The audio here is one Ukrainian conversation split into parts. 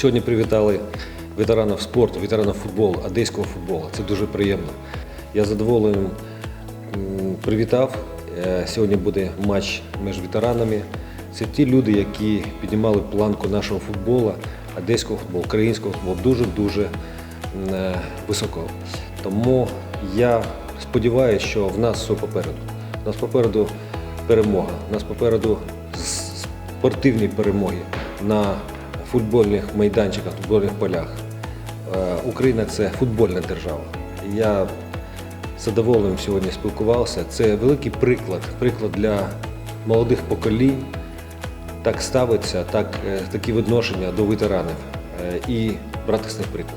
Сьогодні привітали ветеранів спорту, ветеранів футболу, одеського футболу. Це дуже приємно. Я задоволений привітав. Е, Сьогодні буде матч між ветеранами. Це ті люди, які піднімали планку нашого футболу, одеського футболу, українського футболу дуже-дуже е, високо. Тому я сподіваюся, що в нас все попереду. У нас попереду перемога, у нас попереду спортивні перемоги на футбольних майданчиках, футбольних полях. Е, Україна це футбольна держава. Я з задоволенням сьогодні спілкувався. Це великий приклад, приклад для молодих поколінь. Так ставиться, так, е, такі відношення до ветеранів е, і брати з них приклад.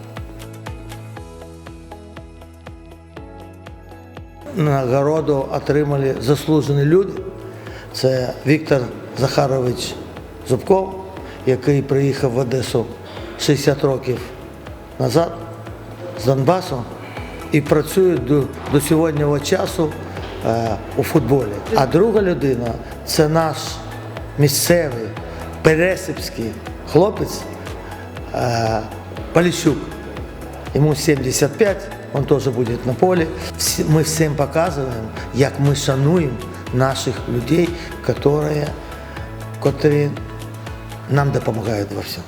Нагороду отримали заслужені люди. Це Віктор Захарович Зубков, який приїхав в Одесу 60 років назад з Донбасу і працює до, до сьогоднішнього часу е, у футболі. А друга людина це наш місцевий пересипський хлопець е, Поліщук. Ему 75, он тоже будет на поле. Всі- Мы всем показываем, як ми шануємо наших людей, которые, которые нам допомагають во всьому.